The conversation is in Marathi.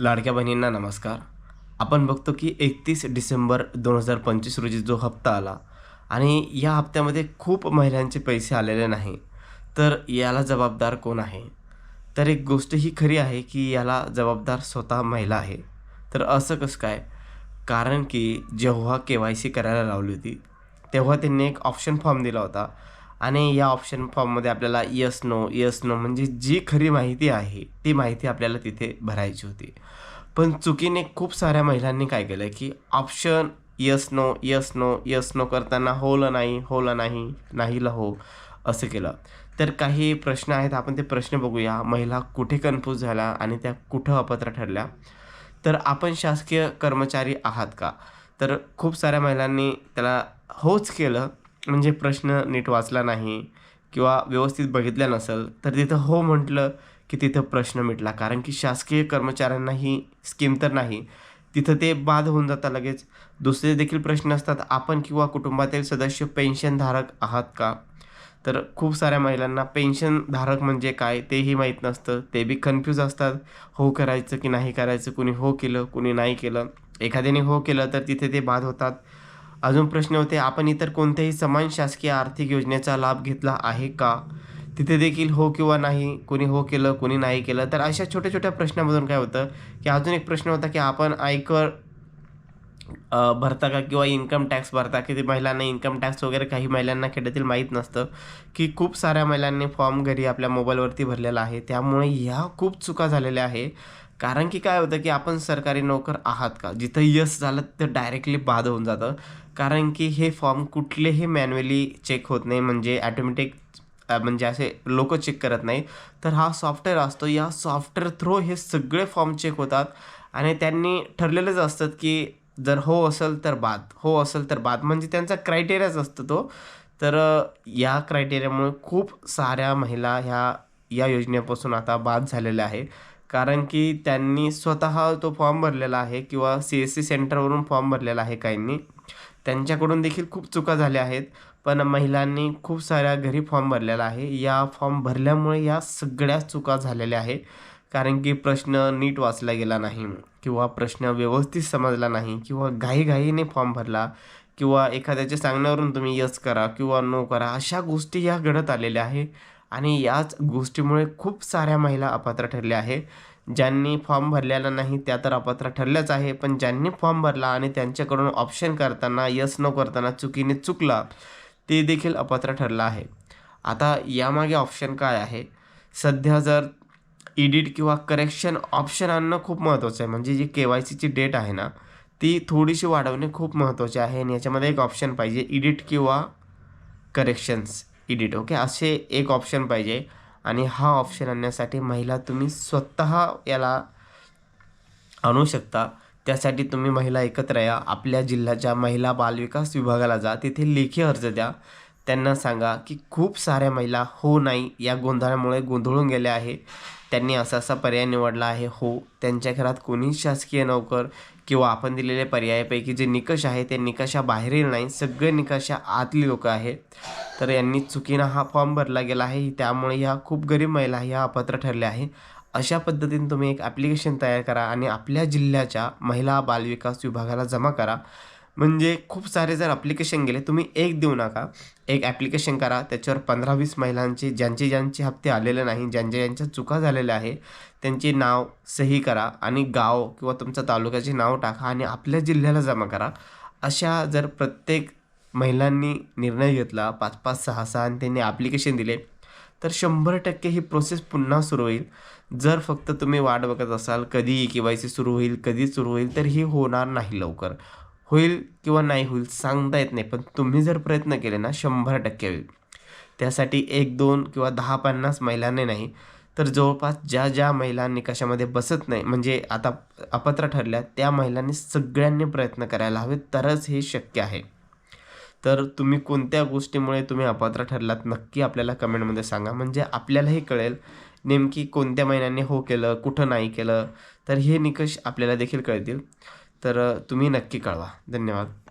लाडक्या बहिणींना नमस्कार. आपण बघतो की एकतीस डिसेंबर दोन हजार पंचवीस रोजी जो हप्ता आला आणि या हप्त्यामध्ये खूप महिलांचे पैसे आलेले नाही तर याला जबाबदार कोण आहे? तर एक गोष्ट ही खरी आहे की याला जबाबदार स्वतः महिला आहे. तर असं कसं काय? कारण की जेव्हा के वाय सी करायला लावली होती तेव्हा त्यांनी एक ऑप्शन फॉर्म दिला होता आणि या ऑप्शन फॉर्ममध्ये आपल्याला यस नो यस नो म्हणजे जी खरी माहिती आहे ती माहिती आपल्याला तिथे भरायची होती. पण चुकीने खूप साऱ्या महिलांनी काय केलं की option yes no yes no yes no करताना होलं नाही होलं नाही नाहीला हो असं केलं. तर काही प्रश्न आहेत आपण ते प्रश्न बघूया. महिला कुठे कन्फ्यूज झाल्या आणि त्या कुठं अपात्र ठरल्या? तर आपण शासकीय कर्मचारी आहात का? तर खूप साऱ्या महिलांनी त्याला होच केलं. म्हणजे प्रश्न नीट वाचला नाही किंवा व्यवस्थित बघितल्या नसेल तर तिथं हो म्हटलं की तिथं प्रश्न मिटला. कारण की शासकीय कर्मचाऱ्यांना ही स्कीम तर नाही. तिथं ते बाद होऊन जातात लगेच. दुसरे देखील प्रश्न असतात आपण किंवा कुटुंबातील सदस्य पेन्शनधारक आहात का? तर खूप साऱ्या महिलांना पेन्शनधारक म्हणजे काय तेही माहीत नसतं. ते बी कन्फ्यूज असतात. हो करायचं की नाही करायचं? कुणी हो केलं कुणी नाही केलं? एखाद्याने हो केलं तर तिथे ते बाद होतात. अजून प्रश्न होते आपण इतर कोणत्याही समान शासकीय आर्थिक योजनेचा लाभ घेतला आहे का? तिथे देखील हो किंवा नाही कोणी हो केलं कोणी नाही केलं तर अशा छोट्या छोट्या प्रश्नामधून काय होतं की अजून एक प्रश्न होता की आपण आयकर भरता का किंवा इन्कम टॅक्स भरता? की ते महिलांना इन्कम टॅक्स वगैरे काही महिलांना खेड्यातील माहीत नसतं की खूप साऱ्या महिलांनी फॉर्म घरी आपल्या मोबाईलवरती भरलेला आहे. त्यामुळे ह्या खूप चुका झालेल्या आहे. कारण की काय होतं की आपण सरकारी नोकर आहात का? जिथं यस झालं तर डायरेक्टली बाद होऊन जातं. कारण की हे फॉर्म कुठलेही मॅन्युअली चेक होत नाही. म्हणजे ॲटोमॅटिक म्हणजे असे लोक चेक करत नाही. तर हा सॉफ्टवेअर असतो. या सॉफ्टवेअर थ्रू हे सगळे फॉर्म चेक होतात. आणि त्यांनी ठरलेलंच असतात की जर हो असेल तर बाद. हो असेल तर बाद. म्हणजे त्यांचा क्रायटेरियाच असतो तो. तर या क्रायटेरियामुळे खूप साऱ्या महिला ह्या या योजनेपासून आता बाद झालेल्या आहे कारण की त्यांनी स्वतः तो फॉर्म भरलेला आहे किंवा सी एस सी सेंटरवरून फॉर्म भरलेला आहे काहींनी. त्यांच्याकडून देखील खूप चुका झाल्या आहेत. पण महिलांनी खूप साऱ्या घरी फॉर्म भरलेला आहे. या फॉर्म भरल्यामुळे या सगळ्या चुका झालेल्या आहे कारण की प्रश्न नीट वाचला गेला नाही किंवा प्रश्न व्यवस्थित समजला नाही किंवा घाईघाईने फॉर्म भरला किंवा एखाद्याच्या सांगण्यावरून तुम्ही यस करा किंवा नो करा अशा गोष्टी या घडत आलेल्या आहे आणि याच गोष्टीमुळे खूप साऱ्या महिला अपात्र ठरल्या आहे ज्यांनी फॉर्म भरलेला नाही त्या तर अपात्र ठरल्याच आहे पण ज्यांनी फॉर्म भरला आणि त्यांच्याकडून ऑप्शन करताना यस नो करताना चुकीने चुकला ते देखील अपात्र ठरलं आहे. आता यामागे ऑप्शन काय आहे? सध्या जर एडिट किंवा करेक्शन ऑप्शन आणणं खूप महत्त्वाचं आहे. म्हणजे जी के वाय सीची डेट आहे ना ती थोडीशी वाढवणे खूप महत्त्वाचे आहे. आणि याच्यामध्ये एक ऑप्शन पाहिजे एडिट किंवा करेक्शन्स एडिट ओके असे एक ऑप्शन पाहिजे. आणि हा ऑप्शन आणण्यासाठी महिला तुम्ही स्वतः याला आणू शकता. त्यासाठी तुम्ही महिला एकत्र या. आपल्या जिल्ह्याच्या महिला बालविकास विभागाला जा. तिथे लेखी अर्ज द्या. त्यांना सांगा की खूप साऱ्या महिला हो नाही या गोंधळामुळे गोंधळून गेल्या आहे त्यांनी असा असा पर्याय निवडला आहे. हो त्यांच्या घरात कोणीच शासकीय नोकर किंवा आपण दिलेल्या पर्यायापैकी जे निकष आहे ते निकषाबाहेरील नाही सगळे निकषा आतली लोकं आहेत. तर यांनी चुकीनं हा फॉर्म भरला गेला आहे. त्यामुळे ह्या खूप गरीब महिला ह्या अपात्र ठरल्या आहे अशा पद्धतीने तुम्ही एक ॲप्लिकेशन तयार करा आणि आपल्या जिल्ह्याच्या महिला बालविकास विभागाला जमा करा. म्हणजे खूप सारे जर ॲप्लिकेशन गेले तुम्ही एक देऊ नका. एक ॲप्लिकेशन करा त्याच्यावर पंधरा वीस महिलांचे ज्यांचे ज्यांचे हप्ते आलेले नाही ज्यांच्या ज्यांच्या चुका झालेल्या आहे त्यांचे नाव सही करा आणि गाव किंवा तुमच्या तालुक्याचे नाव टाका आणि आपल्या जिल्ह्याला जमा करा. अशा जर प्रत्येक महिलांनी निर्णय घेतला पाच पाच सहा सहा आणि त्यांनी ॲप्लिकेशन दिले तर शंभर टक्के ही प्रोसेस पुन्हा सुरू होईल. जर फक्त तुम्ही वाट बघत असाल कधी के वाय सी सुरू होईल कधी सुरू होईल तर ही होणार नाही लवकर. होईल किंवा नाही होईल सांगता येत नाही. पण तुम्ही जर प्रयत्न केले ना शंभर टक्के होईल. त्यासाठी एक दोन किंवा दहा पन्नास महिलांनी नाही तर जवळपास ज्या ज्या महिला निकषामध्ये बसत नाही म्हणजे आता अपात्र ठरल्या त्या महिलांनी सगळ्यांनी प्रयत्न करायला हवे तरच हे शक्य आहे. तर तुम्ही कोणत्या गोष्टीमुळे तुम्ही अपात्र ठरलात नक्की आपल्याला कमेंटमध्ये सांगा. म्हणजे आपल्यालाही कळेल नेमकी कोणत्या महिन्यांनी हो केलं कुठं नाही केलं तर हे निकष आपल्याला देखील कळतील. तर तुम्ही नक्की कळवा. धन्यवाद.